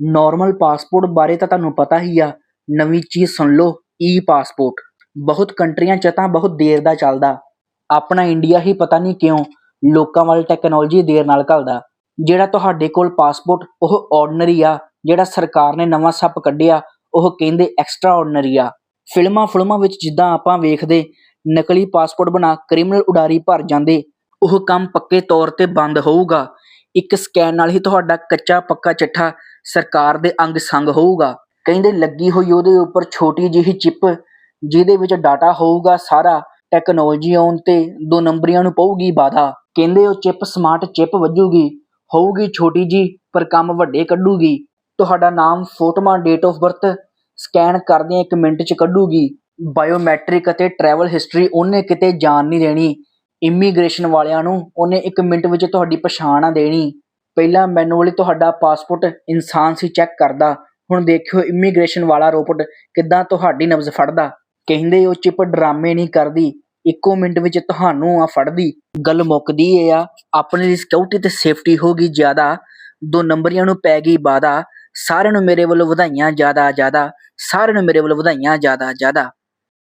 Normal passport ਬਾਰੇ ਤਾਂ ਤੁਹਾਨੂੰ ਪਤਾ ਹੀ ਆ, ਨਵੀਂ ਚੀਜ਼ ਸੁਣ ਲਓ ਈ ਪਾਸਪੋਰਟ ਬਹੁਤ ਕੰਟਰੀਆਂ 'ਚ ਤਾਂ ਬਹੁਤ ਦੇਰ ਦਾ ਚੱਲਦਾ। ਆਪਣਾ ਇੰਡੀਆ ਹੀ ਪਤਾ ਨਹੀਂ ਕਿਉਂ ਲੋਕਾਂ ਵੱਲ ਟੈਕਨੋਲੋਜੀ ਦੇਰ ਨਾਲ ਘੱਲਦਾ। ਜਿਹੜਾ ਤੁਹਾਡੇ ਕੋਲ ਪਾਸਪੋਰਟ ਉਹ ਆਰਡੀਨਰੀ ਆ, ਜਿਹੜਾ ਸਰਕਾਰ ਨੇ ਨਵਾਂ ਸੱਪ ਕੱਢਿਆ, ਉਹ ਕਹਿੰਦੇ ਐਕਸਟਰਾ ਆਰਡੀਨਰੀ ਆ। ਫਿਲਮਾਂ ਫਿਲਮਾਂ ਵਿੱਚ ਜਿੱਦਾਂ ਆਪਾਂ ਵੇਖਦੇ, ਨਕਲੀ ਪਾਸਪੋਰਟ ਬਣਾ ਕ੍ਰਿਮੀਨਲ ਉਡਾਰੀ ਭਰ ਜਾਂਦੇ, ਉਹ ਕੰਮ ਪੱਕੇ ਤੌਰ ਤੇ ਬੰਦ ਹੋਊਗਾ। ਇੱਕ ਸਕੈਨ ਨਾਲ ਹੀ ਤੁਹਾਡਾ ਕੱਚਾ ਪੱਕਾ ਚਿੱਠਾ ਸਰਕਾਰ ਦੇ ਅੰਗ ਸੰਗ ਹੋਊਗਾ। ਕਹਿੰਦੇ ਲੱਗੀ ਹੋਈ ਉਹਦੇ ਉੱਪਰ ਛੋਟੀ ਜਿਹੀ ਚਿਪ, ਜਿਹਦੇ ਵਿੱਚ ਡਾਟਾ ਹੋਊਗਾ ਸਾਰਾ, ਟੈਕਨੋਲੋਜੀ ਆਉਣ ਤੇ ਦੋ ਨੰਬਰੀਆਂ ਨੂੰ ਪਊਗੀ ਬਾਧਾ ਕਹਿੰਦੇ ਉਹ ਚਿਪ, ਸਮਾਰਟ ਚਿਪ ਵੱਜੂਗੀ, ਹੋਊਗੀ ਛੋਟੀ ਜੀ ਪਰ ਕੰਮ ਵੱਡੇ ਕੱਢੂਗੀ। ਤੁਹਾਡਾ ਨਾਮ, ਫੋਟੋਆਂ, ਡੇਟ ਆਫ ਬਰਥ ਸਕੈਨ ਕਰਦਿਆਂ ਇੱਕ ਮਿੰਟ 'ਚ ਕੱਢੂਗੀ। ਬਾਇਓਮੈਟ੍ਰਿਕ ਅਤੇ ਟਰੈਵਲ ਹਿਸਟਰੀ ਉਹਨੇ ਕਿਤੇ ਜਾਣ ਨਹੀਂ ਦੇਣੀ। ਇਮੀਗ੍ਰੇਸ਼ਨ ਵਾਲਿਆਂ ਨੂੰ ਉਹਨੇ ਇੱਕ ਮਿੰਟ ਵਿੱਚ ਤੁਹਾਡੀ ਪਛਾਣ ਆ ਦੇਣੀ। ਪਹਿਲਾਂ ਮੈਨੂਅਲੀ ਤੁਹਾਡਾ ਪਾਸਪੋਰਟ ਇਨਸਾਨ ਸੀ ਚੈੱਕ ਕਰਦਾ। ਹੁਣ ਦੇਖਿਓ ਇਮੀਗ੍ਰੇਸ਼ਨ ਵਾਲਾ ਰੋਬੋਟ ਕਿੱਦਾਂ ਤੁਹਾਡੀ ਨਬਜ਼ ਫੜਦਾ। ਕਹਿੰਦੇ ਉਹ ਚਿਪ ਡਰਾਮੇ ਨਹੀਂ ਕਰਦੀ। ਇੱਕੋ ਮਿੰਟ ਵਿੱਚ ਤੁਹਾਨੂੰ ਆ ਫੜਦੀ। ਗੱਲ ਮੁੱਕਦੀ ਏ ਆ, ਆਪਣੇ ਲਈ ਸਿਕਿਉਰਿਟੀ ਤੇ ਸੇਫਟੀ ਹੋ ਗਈ ਜ਼ਿਆਦਾ। ਦੋ ਨੰਬਰੀਆਂ ਨੂੰ ਪੈ ਗਈ ਬਾਦਾ ਸਾਰਿਆਂ ਨੂੰ ਮੇਰੇ ਵੱਲੋਂ ਵਧਾਈਆਂ ਜ਼ਿਆਦਾ ਜ਼ਿਆਦਾ ਸਾਰਿਆਂ ਨੂੰ ਮੇਰੇ ਵੱਲੋਂ ਵਧਾਈਆਂ ਜ਼ਿਆਦਾ ਜ਼ਿਆਦਾ